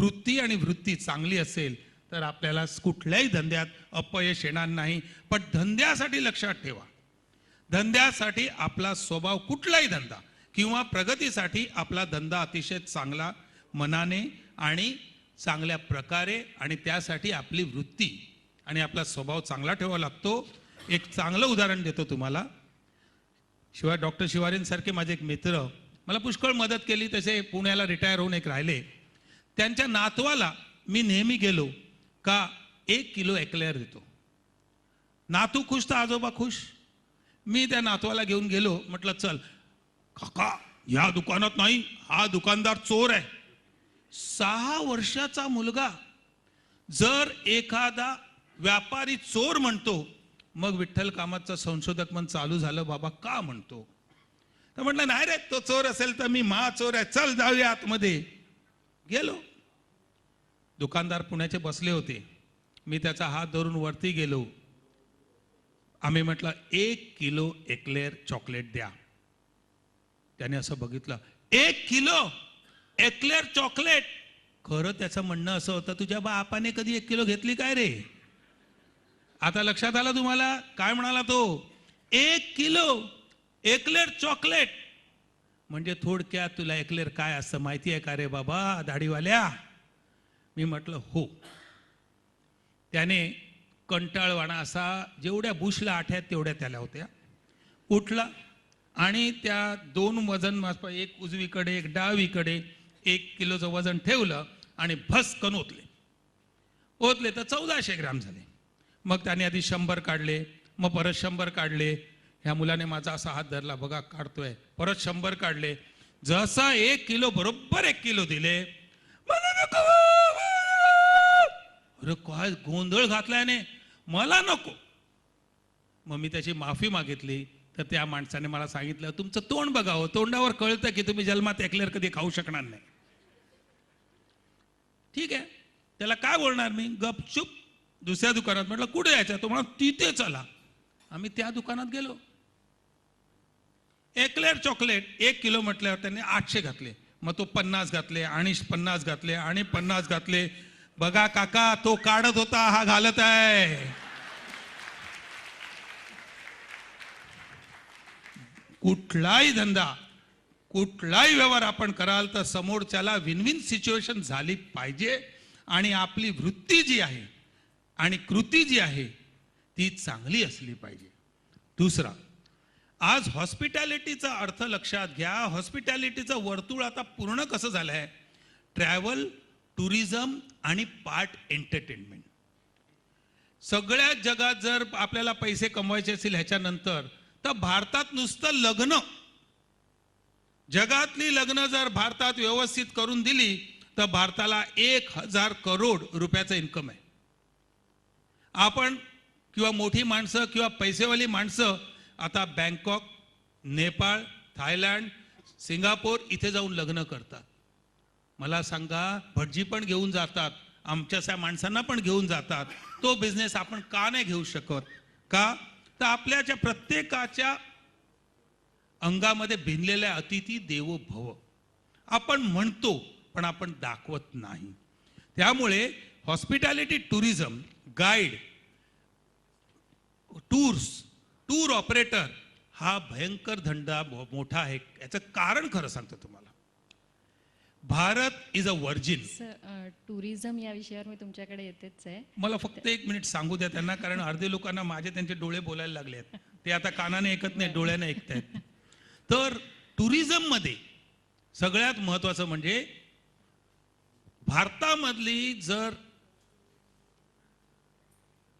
कृती आणि वृत्ती चांगली असेल तर आपल्याला कुठल्याही धंद्यात अपयश येणार नाही. पण धंद्यासाठी लक्षात ठेवा. धंद्यासाठी आपला स्वभाव कुठलाही धंदा किंवा प्रगतीसाठी आपला धंदा अतिशय चांगला मनाने आणि चांगल्या प्रकारे आणि त्यासाठी आपली वृत्ती आणि आपला स्वभाव चांगला ठेवावा लागतो. एक चांगलं उदाहरण देतो तुम्हाला. शिवाय डॉक्टर शिवारींसारखे माझे एक मित्र मला पुष्कळ मदत केली. तसे पुण्याला रिटायर होऊन एक राहिले. त्यांच्या नातवाला मी नेहमी गेलो का एक किलो एक्लेअर देतो. नातू खुश तर आजोबा खुश. मी त्या नातवाला घेऊन गेलो म्हटलं चल काका या दुकानात नाही हा दुकानदार चोर आहे. सहा वर्षाचा मुलगा जर एखादा व्यापारी चोर म्हणतो मग विठ्ठल कामाचं संशोधक मन चालू झालं बाबा का म्हणतो? तर म्हटलं नाही रे तो चोर असेल तर मी महा चोर आहे चल जाऊया आतमध्ये. गेलो. दुकानदार पुण्याचे बसले होते. मी त्याचा हात धरून वरती गेलो. आम्ही म्हटलं एक किलो एक्लेअर चॉकलेट द्या. त्याने असं बघितलं एक किलो एक्लेअर चॉकलेट खरं त्याचं म्हणणं असं होतं तुझ्या बापाने कधी एक किलो घेतली काय रे? आता लक्षात आलं तुम्हाला? काय म्हणाला तो? एक किलो एक्लेअर चॉकलेट म्हणजे थोडक्यात तुला एक्लेअर काय असतं माहिती आहे का रे बाबा दाढीवाल्या? मी म्हटलं हो. त्याने कंटाळवाणा असा जेवढ्या बुशला आठ्यात तेवढ्या त्याला होत्या. उठला आणि त्या दोन वजन माप एक उजवीकडे एक डावीकडे एक किलोचं वजन ठेवलं आणि भस्कन ओतले. ओतले तर चौदाशे ग्राम झाले. मग त्याने आधी शंभर काढले मग परत शंभर काढले. ह्या मुलाने माझा असा हात धरला बघा काढतोय. परत शंभर काढले. जसा एक किलो बरोबर एक किलो दिले. मला नको अरे काय गोंधळ घातल्याने मला नको. मग मी त्याची माफी मागितली. तर त्या माणसाने मला सांगितलं तुमचं तोंड बघावं. तोंडावर कळतं की तुम्ही जन्मात एकलेर कधी खाऊ शकणार नाही. ठीक आहे. त्याला काय बोलणार मी? गपचूप दुसऱ्या दुकानात म्हटलं कुठे यायचं? तो म्हणा तिथे चला. आम्ही त्या दुकानात गेलो. एकलेर चॉकलेट एक किलो म्हटल्यावर त्यांनी आठशे घातले. मग तो पन्नास घातले आणि पन्नास घातले आणि पन्नास घातले. बघा काका तो काढत होता हा घालत आहे. कुठलाही धंदा कुठलाही व्यवहार आपण कराल तर समोरच्याला विन विन सिच्युएशन झाली पाहिजे आणि आपली वृत्ती जी आहे आणि कृती जी आहे ती चांगली असली पाहिजे. दुसरा आज हॉस्पिटॅलिटीचा अर्थ लक्षात घ्या. हॉस्पिटॅलिटीचं वर्तुळ आता पूर्ण कसं झालं आहे ट्रॅव्हल टुरिझम आणि पार्ट एंटरटेनमेंट. सगळ्या जगात जर आपल्याला पैसे कमवायचे असतील ह्याच्यानंतर तर भारतात नुसतं लग्न. जगातली लग्न जर भारतात व्यवस्थित करून दिली तर भारताला एक हजार करोड रुपयाचं इन्कम आहे. आपण किंवा मोठी माणसं किंवा पैसेवाली माणसं आता बँकॉक नेपाळ थायलंड सिंगापूर इथे जाऊन लग्न करतात. मला सांगा भटजी पण घेऊन जातात आमच्या माणसांना पण घेऊन जातात. तो बिझनेस आपण का नाही घेऊ शकत? का? तर आपल्याच्या प्रत्येकाच्या अंगामध्ये भिनलेल्या अतिथी देवो भव आपण म्हणतो पण आपण दाखवत नाही. त्यामुळे hospitality tourism guide tours tour operator हा भयंकर धंदा मोठा आहे. याचं कारण खरं सांगतो तुम्हाला. Bharat is a virgin tourism या विषयावर मी तुमच्याकडे येतेच आहे. मला फक्त एक मिनिट सांगू द्या त्यांना कारण अर्धे लोकांना माझे त्यांचे डोळे बोलायला लागले आहेत. ते आता कानाने ऐकत नाही डोळ्याने ऐकतायत. तर टुरिझममध्ये सगळ्यात महत्वाचं म्हणजे भारतामधली जर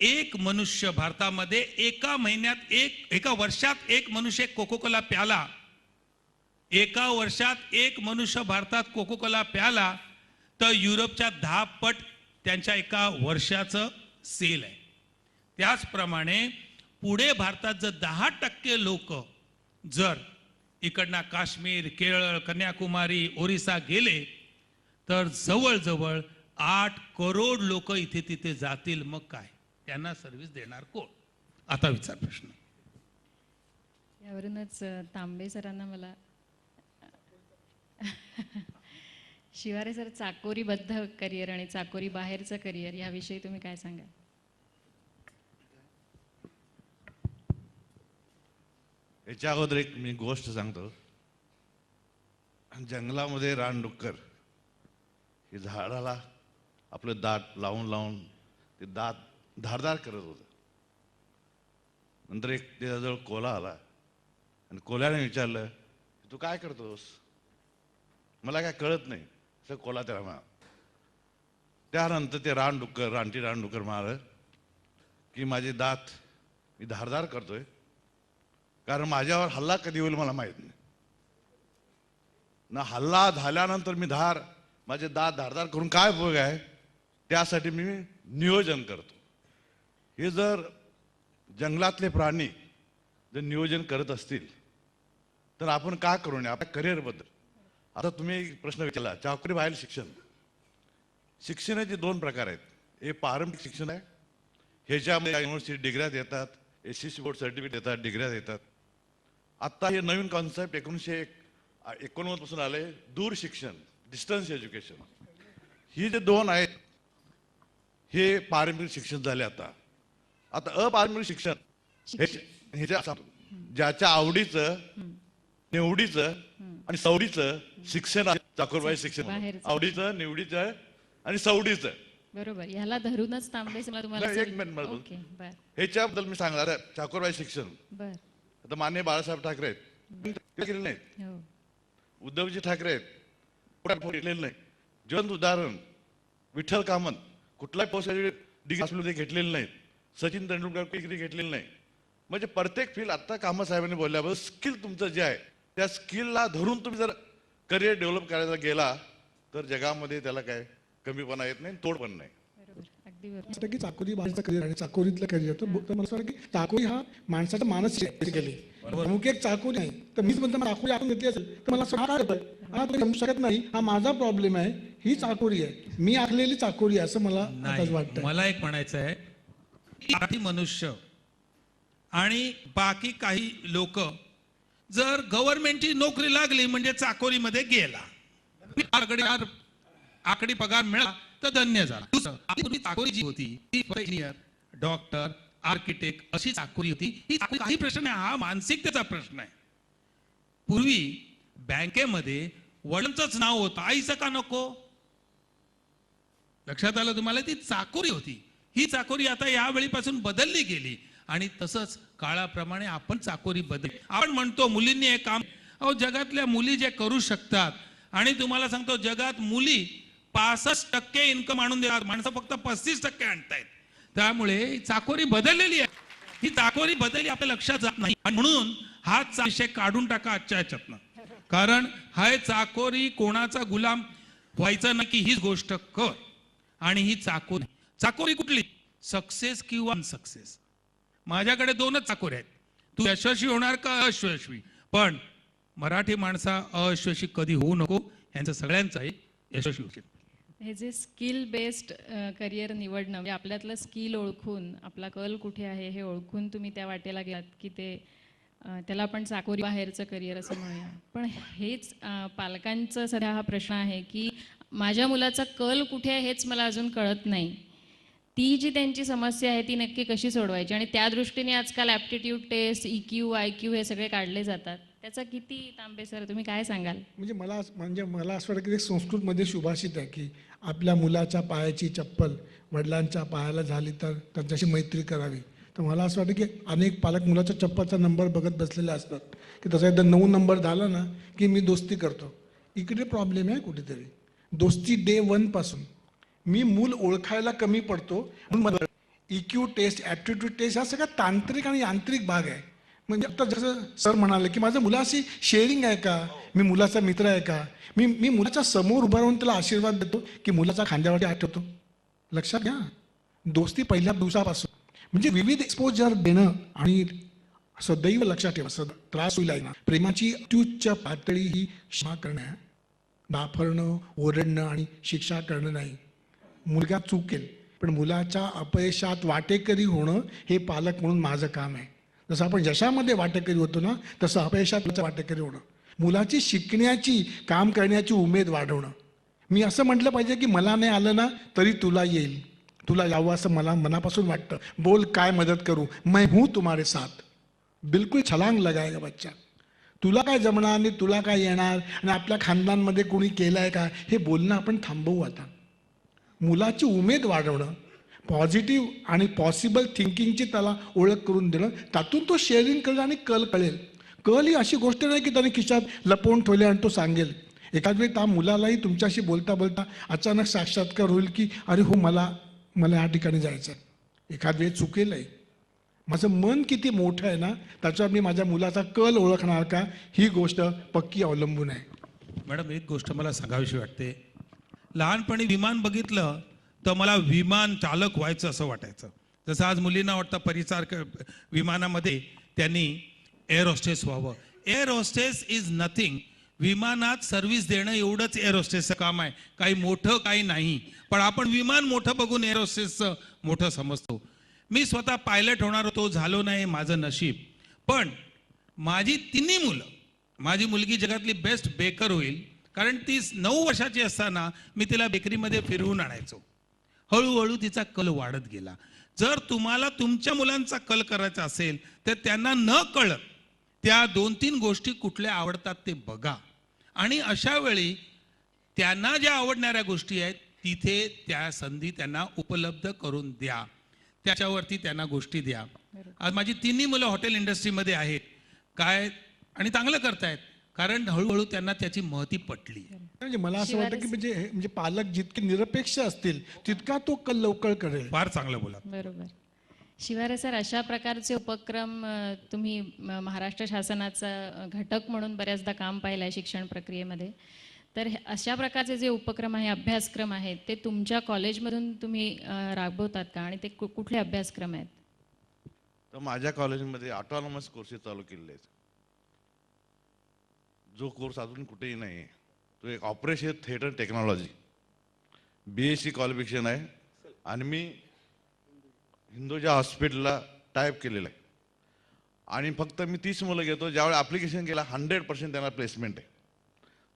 एक मनुष्य भारतामध्ये एका महिन्यात एक एका वर्षात एक मनुष्य कोको कोला प्याला एका वर्षात एक मनुष्य भारतात कोको कोला प्याला तर युरोपच्या दहा पट त्यांच्या एका वर्षाचं सेल आहे. त्याचप्रमाणे पुढे भारतात जर दहा टक्के लोक जर इकडनं काश्मीर केरळ कन्याकुमारी ओरिसा गेले तर जवळजवळ आठ करोड लोक इथे तिथे जातील. मग काय? त्यांना सर्व्हिस देणार कोण? आता विचार प्रश्न. यावरूनच तांबे सरांना मला शिवारे सर चाकोरीबद्ध करिअर आणि चाकोरी बाहेरचं करिअर याविषयी तुम्ही काय सांगाल? याच्या अगोदर एक मी गोष्ट सांगतो. जंगलामध्ये रानडुक्कर हे झाडाला आपलं दात लावून लावून ते दात धारदार करत होतं. नंतर एक त्याच्याजवळ कोला आला. आणि कोल्याने विचारलं तू काय करतोस? मला काय कळत नाही. सर कोला त्याला म्हणा. त्यानंतर ते रानडुक्कर रानटी रानडुक्कर म्हणालं की माझे दात मी धारदार करतोय. कारण माझ्यावर हल्ला कधी होईल मला माहीत नाही. ना हल्ला झाल्यानंतर मी धार माझे दात धारदार करून काय उपयोग आहे? त्यासाठी मी नियोजन करतो. हे जर जंगलातले प्राणी जर नियोजन करत असतील तर आपण काय करू नये? आपल्या करिअरबद्दल आता तुम्ही एक प्रश्न विचारला चाकरी बाहेर शिक्षण. शिक्षणाचे दोन प्रकार आहेत. एक पारंपरिक शिक्षण आहे. ह्याच्यामध्ये युनिव्हर्सिटी डिग्र्या देतात S C C board certificate देतात डिग्र्या देतात. आत्ता हे नवीन कॉन्सेप्ट एकोणीसशे एकोणनव्वदपासून आले दूर शिक्षण डिस्टन्स एज्युकेशन ही जे दोन आहेत हे पारंपरिक शिक्षण झाले आता. आता अपारंपरिक शिक्षण हे- ह्याच्या ज्याच्या आवडीचं निवडीचं आणि सवडीचं शिक्षण आहे. चाकोरबाई शिक्षण. आवडीचं निवडीचं आणि सवडीचं. बरोबर. ह्याला धरूनच तुम्हाला नाही, एक मिनिट ह्याच्याबद्दल मी सांगणार आहे. चाकोरबाई शिक्षण. आता मान्य बाळासाहेब ठाकरे आहेत. ते केलेलं नाही हो. उद्धवजी ठाकरे आहेत. घेतलेलं नाही जिवंत उदाहरण विठ्ठल कामत कुठलाही पोस्टाची डिग्री घेतलेलं नाहीत. सचिन तेंडुलकर डिग्री घेतलेली नाही म्हणजे प्रत्येक फील्ड आता कामत साहेबांनी बोलल्याबद्दल स्किल तुमचं जे आहे त्या स्किलला धरून तुम्ही जर करिअर डेव्हलप करायला गेला तर जगामध्ये त्याला काय कमीपणा येत नाही तोड पण नाही की चाकोरी बाहेरचं करिअर आणि चाकोरीतलं करिअर तर मला असं वाटतं की चाकोरी हा माणसाचा मानस बेसिकली अमुक एक चाकोरी नाही. तर मीच म्हणतो मला चाकोरी आपण घेतली असेल तर मला असं हा काय? हा तुम्ही समजू शकत नाही हा माझा प्रॉब्लेम आहे ही चाकोरी आहे. मी आखलेली चाकोरी आहे असं मला वाटतं मला एक म्हणायचं आहे मनुष्य आणि बाकी काही लोक जर गव्हर्नमेंटची नोकरी लागली म्हणजे चाकोरीमध्ये गेला. आकडी पगार मिळाला तर धन्य झाला. चाकोरी जी होती ती इंजिनियर डॉक्टर आर्किटेक्ट अशी चाकोरी होती. ही काही प्रश्न आहे हा मानसिकतेचा प्रश्न आहे. पूर्वी बँकेमध्ये वडिलांचंच नाव होतं आईचं का नको? लक्षात आलं तुम्हाला? ती चाकोरी होती. ही चाकोरी आता यावेळीपासून बदलली गेली. आणि तसंच काळाप्रमाणे आपण चाकोरी बदल आपण म्हणतो मुलींनी हे काम अहो जगातल्या मुली जे करू शकतात आणि तुम्हाला सांगतो जगात मुली पासष्ट टक्के इन्कम आणून देतात माणसं फक्त पस्तीस टक्के आणतायत. त्यामुळे चाकोरी बदललेली आहे. ही चाकोरी बदलली आपल्या लक्षात जात नाही. आणि म्हणून हा विषय काढून टाका आजच्या ह्याच्यातनं कारण हाय चाकोरी कोणाचा गुलाम व्हायचा नाही की हीच गोष्ट कर. आणि ही चाकोरी चाकोरी कुठली? सक्सेस किंवा अनसक्सेस माझ्याकडे दोनच चाकोरे आहेत. तू यशस्वी होणार का अयशस्वी? पण मराठी माणसा अयशस्वी कधी होऊ नको यांचं आहे यशस्वी होशील. हे जे स्किल बेस्ड करिअर निवडणं म्हणजे आपल्यातलं स्किल ओळखून आपला कल कुठे आहे हे ओळखून तुम्ही त्या वाटेला गेलात की ते त्याला आपण चाकोरी बाहेरचं करिअर असं म्हणूया. पण हेच पालकांचं सध्या हा प्रश्न आहे की माझ्या मुलाचा कल कुठे आहे हेच मला अजून कळत नाही. ती जी त्यांची समस्या आहे ती नक्की कशी सोडवायची? आणि त्या दृष्टीने आजकाल aptitude test E Q I Q हे सगळे काढले जातात. त्याचा किती तांबे सर तुम्ही काय सांगाल? म्हणजे मला असं- म्हणजे मला असं वाटतं की संस्कृतमध्ये सुभाषित आहे की आपल्या मुलाच्या पायाची चप्पल वडिलांच्या पायाला झाली तर त्यांच्याशी मैत्री करावी. तर मला असं वाटतं की अनेक पालक मुलाच्या चप्पलचा नंबर बघत बसलेले असतात. की तसा एकदा नऊ नंबर झाला ना की मी दोस्ती करतो. इकडे प्रॉब्लेम आहे कुठेतरी. दोस्ती डे वनपासून मी मूल ओळखायला कमी पडतो. म्हणून इक्यू टेस्ट ॲप्टिट्यूड टेस्ट हा सगळा तांत्रिक आणि यांत्रिक भाग आहे. म्हणजे आता जसं सर म्हणाले की माझं मुलाशी शेअरिंग आहे का? मी मुलाचा मित्र आहे का? मी मी मुलाच्या समोर उभा राहून त्याला आशीर्वाद देतो की मुलाचा खांद्यावरती आठवतो लक्षात घ्या. दोस्ती पहिल्या दिवसापासून. म्हणजे विविध एक्सपोजर देणं आणि सदैव लक्षात ठेवा. सद त्रास होईल आहे ना प्रेमाची अत्युच्च पातळी ही क्षमा करणं आहे नाफरणं ओरडणं आणि शिक्षा करणं नाही. मुलगा चुकेल. पण मुलाच्या अपयशात वाटेकरी होणं हे पालक म्हणून माझं काम आहे. जसं आपण यशामध्ये वाटेकरी होतो ना तसं अपयशात वाटेकरी होणं. मुलाची शिकण्याची काम करण्याची उमेद वाढवणं. मी असं म्हटलं पाहिजे की मला नाही आलं ना तरी तुला येईल. तुला यावं असं मला मनापासून वाटतं. बोल काय मदत करू? मैं हूं तुम्हारे साथ. बिलकुल छलांग लगायगा बच्चा. तुला काय जमणार आणि तुला काय येणार? आणि आपल्या खानदानमध्ये कोणी केलं आहे का? हे बोलणं आपण थांबवू आता. मुलाची उमेद वाढवणं पॉझिटिव्ह आणि पॉसिबल थिंकिंगची त्याला ओळख करून देणं त्यातून तो शेअरिंग करेल आणि कल कळेल. कल ही अशी गोष्ट नाही की त्याने खिशात लपवून ठेवले आणि तो सांगेल. एखाद वेळी त्या मुलालाही तुमच्याशी बोलता बोलता अचानक साक्षात्कार होईल की अरे हो मला मला या ठिकाणी जायचं आहे एखाद वेळी आहे माझं मन किती मोठं आहे ना त्याच्यावर मी माझ्या मुलाचा कल ओळखणार का? ही गोष्ट पक्की अवलंबून आहे. मॅडम एक गोष्ट मला सांगावीशी वाटते. लहानपणी विमान बघितलं तर मला विमान चालक व्हायचं असं वाटायचं. जसं आज मुलींना वाटतं परिचार क- विमानामध्ये त्यांनी एअर होस्टेस व्हावं. एअर होस्टेस इज नथिंग विमानात सर्व्हिस देणं एवढंच एअर होस्टेसचं काम आहे. काही मोठं काही नाही. पण आपण विमान मोठं बघून एअर होस्टेसचं मोठं समजतो. मी स्वतः पायलट होणार होतो झालो नाही माझं नशीब. पण माझी तिन्ही मुलं माझी मुलगी जगातली बेस्ट बेकर होईल. कारण ती नऊ वर्षाची असताना मी तिला बेकरीमध्ये फिरवून आणायचो. हळूहळू तिचा कल वाढत गेला. जर तुम्हाला तुमच्या मुलांचा कल करायचा असेल तर त्यांना न कळत त्या दोन तीन गोष्टी कुठल्या आवडतात ते बघा. आणि अशा वेळी त्यांना ज्या आवडणाऱ्या गोष्टी आहेत तिथे त्या संधी त्यांना उपलब्ध करून द्या. त्याच्यावरती त्यांना गोष्टी द्या. आज माझी तिन्ही मुलं हॉटेल इंडस्ट्रीमध्ये आहेत. काय? आणि चांगलं करतायत. कारण हळूहळू त्यांना त्याची महती पटली. म्हणजे मला असं वाटतं की म्हणजे हे- म्हणजे पालक जितके निरपेक्ष असतील तितका तो कल लवकर करेल. फार चांगलं बोला बरोबर. शिवारे सर अशा प्रकारचे उपक्रम अ, तुम्ही म- महाराष्ट्र शासनाचा अ, घटक म्हणून बऱ्याचदा काम पाहिलं आहे शिक्षण प्रक्रियेमध्ये. तर हे- अशा प्रकारचे जे उपक्रम आहे अभ्यासक्रम आहेत ते तुमच्या कॉलेजमधून तुम्ही अ, राबवतात का? आणि ते कु- कुठले अभ्यासक्रम आहेत? तर माझ्या कॉलेजमध्ये ऑटोनॉमस कोर्सेस चालू केलेले आहेत. जो कोर्स अजून कुठेही नाही आहे तो एक operation theatre technology. B S C qualification आहे आणि मी हिंदूजा हॉस्पिटलला टाईप केलेलं आहे. आणि फक्त मी तीस मुलं घेतो ज्यावेळी ॲप्लिकेशन केला हंड्रेड पर्सेंट त्यांना प्लेसमेंट आहे.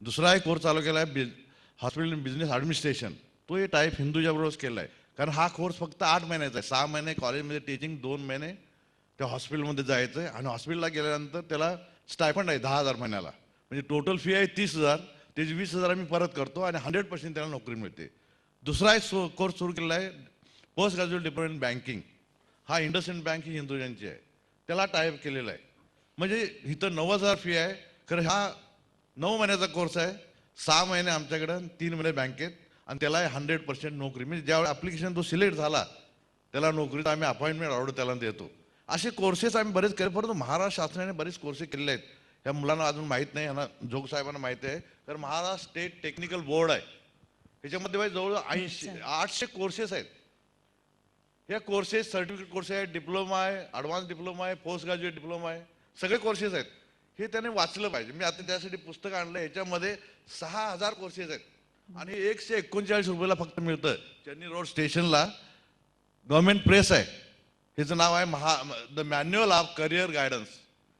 दुसरा एक कोर्स चालू केला आहे बिज हॉस्पिटल बिझनेस ॲडमिनिस्ट्रेशन तो हे टाईप हिंदूच्याबरोबरच केला आहे. कारण हा कोर्स फक्त आठ महिन्याचा आहे. सहा महिने कॉलेजमध्ये टीचिंग दोन महिने त्या हॉस्पिटलमध्ये जायचं आहे आणि हॉस्पिटलला गेल्यानंतर त्याला स्टायफंड आहे दहा हजार महिन्याला. म्हणजे टोटल फी आहे तीस हजार. त्याची वीस हजार आम्ही परत करतो आणि हंड्रेड पर्सेंट त्याला नोकरी मिळते. दुसरा एक सो कोर्स सुरू केलेला आहे पोस्ट ग्रॅज्युएट डिपार्टमेंट बँकिंग हा इंडसइंड बँक ही हिंदुजांची आहे. त्याला टाईप केलेला आहे. म्हणजे इथं नव्वद हजार फी आहे. खरं हा नऊ महिन्याचा कोर्स आहे. सहा महिने आमच्याकडं तीन महिने बँकेत आणि त्याला हंड्रेड पर्सेंट नोकरी. म्हणजे ज्यावेळी ॲप्लिकेशन तो सिलेक्ट झाला त्याला नोकरीत आम्ही अपॉइंटमेंट ऑर्डर त्याला देतो. असे कोर्सेस आम्ही बरेच केले. परंतु महाराष्ट्र शासनाने बरेच कोर्सेस केलेले आहेत. ह्या मुलांना अजून माहीत नाही यांना जोग साहेबांना माहिती आहे. तर महाराष्ट्र स्टेट टेक्निकल बोर्ड आहे. ह्याच्यामध्ये बाई जवळ ऐंशी आठशे कोर्सेस आहेत. या कोर्सेस सर्टिफिकेट कोर्स आहे डिप्लोमा आहे ॲडव्हान्स डिप्लोमा आहे पोस्ट ग्रॅज्युएट डिप्लोमा आहे. सगळे कोर्सेस आहेत. हे त्याने वाचलं पाहिजे. मी आता त्यासाठी पुस्तक आणलं याच्यामध्ये सहा हजार कोर्सेस आहेत. आणि एकशे एकोणचाळीस रुपयाला फक्त मिळतं चेन्नई रोड स्टेशनला गव्हर्नमेंट प्रेस आहे. ह्याचं नाव आहे महा the manual of career guidance.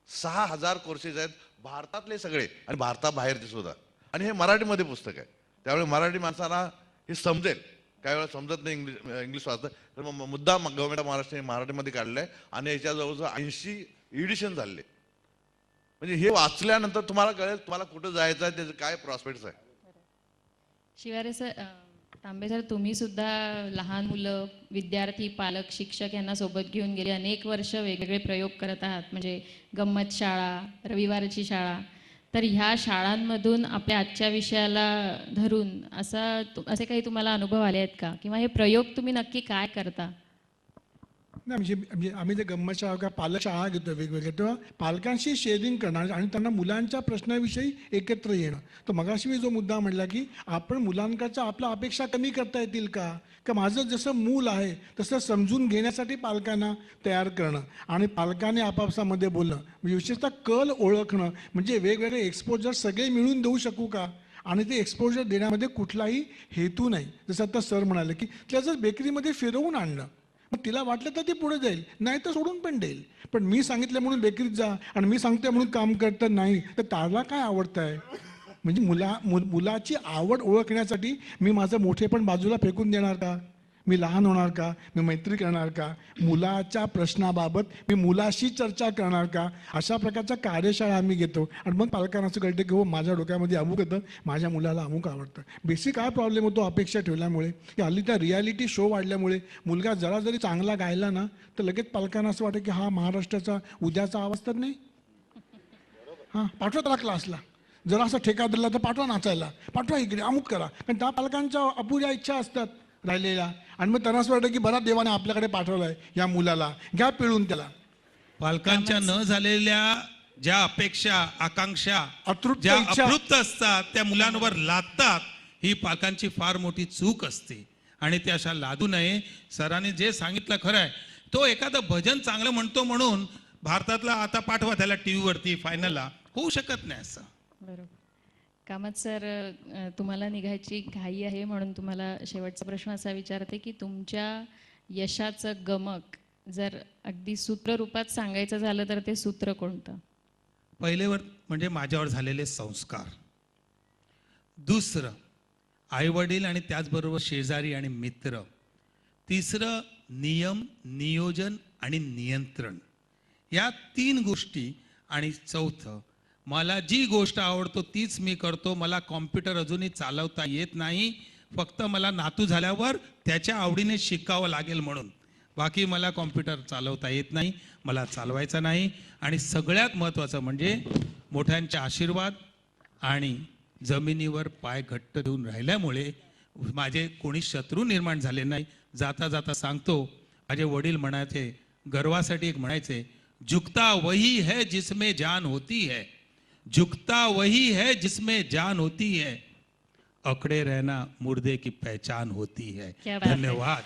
सहा हजार कोर्सेस आहेत भारतातले सगळे आणि भारताबाहेरचे सुद्धा. आणि हे मराठीमध्ये पुस्तक आहे. त्यामुळे मराठी माणसांना हे समजेल. काही वेळा समजत नाही इंग्लिश इंग्लिश वाचतं. तर मग मुद्दा गव्हर्नमेंट ऑफ महाराष्ट्राने मराठीमध्ये काढलं आहे आणि याच्या जवळजवळ ऐंशी एडिशन झाले. म्हणजे हे वाचल्यानंतर तुम्हाला कळेल तुम्हाला कुठं जायचं आहे त्याचं काय प्रॉस्पेक्ट्स आहे. शिवाय सर तांबे सर तुम्ही सुद्धा लहान मुलं विद्यार्थी पालक शिक्षक यांना सोबत घेऊन गेले. अनेक वर्ष वेगवेगळे प्रयोग करत आहात. म्हणजे गंमत शाळा रविवारची शाळा. तर ह्या शाळांमधून आपल्या आजच्या विषयाला धरून असा तु- असे काही तुम्हाला अनुभव आले आहेत का? किंवा हे प्रयोग तुम्ही नक्की काय करता? नाही म्हणजे म्हणजे आम्ही जे गंमत शाळा किंवा पालक शाळा घेतो वेगवेगळे तेव्हा पालकांशी शेअरिंग करणं आणि त्यांना मुलांच्या प्रश्नाविषयी एकत्र येणं. तर मगाशी मी जो मुद्दा म्हटला की आपण मुलांकडच्या आपल्या अपेक्षा कमी करता येतील का? का माझं जसं मूल आहे तसं समजून घेण्यासाठी पालकांना तयार करणं आणि पालकांनी आपापसामध्ये बोलणं. म्हणजे विशेषतः कल ओळखणं म्हणजे वेगवेगळे एक्सपोजर सगळे मिळून देऊ शकू का? आणि ते एक्सपोजर देण्यामध्ये कुठलाही हेतू नाही. जसं आता सर म्हणाले की त्याला जर बेकरीमध्ये फिरवून आणलं मग तिला वाटलं तर ती पुढे जाईल नाही तर सोडून पण देईल. पण मी सांगितलं म्हणून बेकरीत जा आणि मी सांगते म्हणून काम करतं नाही तर त्याला काय आवडतं आहे म्हणजे मुला मुलाची आवड ओळखण्यासाठी मी माझं मोठेपण बाजूला फेकून देणार का? मी लहान होणार का? मी मैत्री करणार का? मुलाच्या प्रश्नाबाबत मी मुलाशी चर्चा करणार का? अशा प्रकारच्या कार्यशाळा आम्ही घेतो. आणि मग पालकांना असं कळतं की हो माझ्या डोक्यामध्ये अमुक येतं माझ्या मुलाला अमुक आवडतं. बेसिक काय प्रॉब्लेम होतो अपेक्षा ठेवल्यामुळे. की हल्ली त्या रियालिटी शो वाढल्यामुळे मुलगा जरा जरी चांगला गायला ना तर लगेच पालकांना असं वाटतं की हा महाराष्ट्राचा उद्याचा आवाज तर नाही. हां पाठवा त्याला क्लासला. जरा असं ठेका दिला तर पाठवा नाचायला. पाठवा इकडे अमुक करा. पण त्या पालकांच्या अपुऱ्या इच्छा असतात. राहिलेल्या आणि मग त्यांना असं वाटतं की बरा देवाने आपल्याकडे पाठवलं आहे या मुलाला. घ्या पिळून त्याला. पालकांच्या न झालेल्या ज्या अपेक्षा आकांक्षा अतृप्त ज्या इच्छा. अतृप्त असतात त्या मुलांवर लादतात ही पालकांची फार मोठी चूक असते. आणि ते अशा लादू नये. सरांनी जे सांगितलं खरं आहे तो एखादं भजन चांगलं म्हणतो म्हणून भारतातला आता पाठवा त्याला टी व्हीवरती फायनलला होऊ शकत नाही असं. बरोबर. कामत सर तुम्हाला निघायची घाई आहे म्हणून तुम्हाला शेवटचा प्रश्न असा विचारते की तुमच्या यशाचं गमक जर अगदी सूत्ररूपात सांगायचं झालं तर ते सूत्र कोणतं? पहिलेवर म्हणजे माझ्यावर झालेले संस्कार. दुसरं आईवडील आणि त्याचबरोबर शेजारी आणि मित्र. तिसरं नियम नियोजन आणि नियंत्रण. या तीन गोष्टी आणि चौथं मला जी गोष्ट आवडतो तीच मी करतो. मला कॉम्प्युटर अजूनही चालवता येत नाही. फक्त मला नातू झाल्यावर त्याच्या आवडीने शिकावं लागेल म्हणून. बाकी मला कॉम्प्युटर चालवता येत नाही मला चालवायचा नाही. आणि सगळ्यात महत्त्वाचं म्हणजे मोठ्यांचे आशीर्वाद आणि जमिनीवर पाय घट्ट देऊन राहिल्यामुळे माझे कोणी शत्रू निर्माण झाले नाही. जाता जाता सांगतो माझे वडील म्हणायचे गर्वासाठी एक म्हणायचे झुकता वही है जिसमें जान होती है. झुकता वही है जिसमें जान होती है। अकड़े रहना मुर्दे की पहचान होती है. धन्यवाद।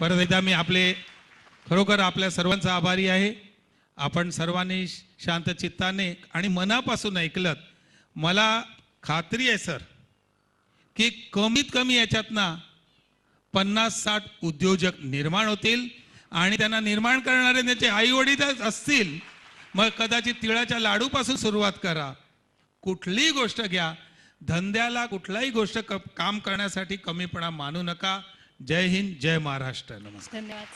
परत एकदा मी आपले खरोखर आपल्या सर्वांचा आभारी आहे. आपण सर्वांनी शांत चित्ताने आणि मनापासून ऐकलत मला खात्री आहे सर की कमीत कमी याच्यातनं पन्नास साठ उद्योजक निर्माण होतील आणि त्यांना निर्माण करणारे त्याचे आई वडीलच असतील. मग कदाचित तिळाच्या लाडूपासून सुरुवात करा. कुठलीही गोष्ट घ्या. धंद्याला कुठलाही गोष्ट क- काम करण्यासाठी कमीपणा मानू नका. जय हिंद जय महाराष्ट्र. नमस्कार. धन्यवाद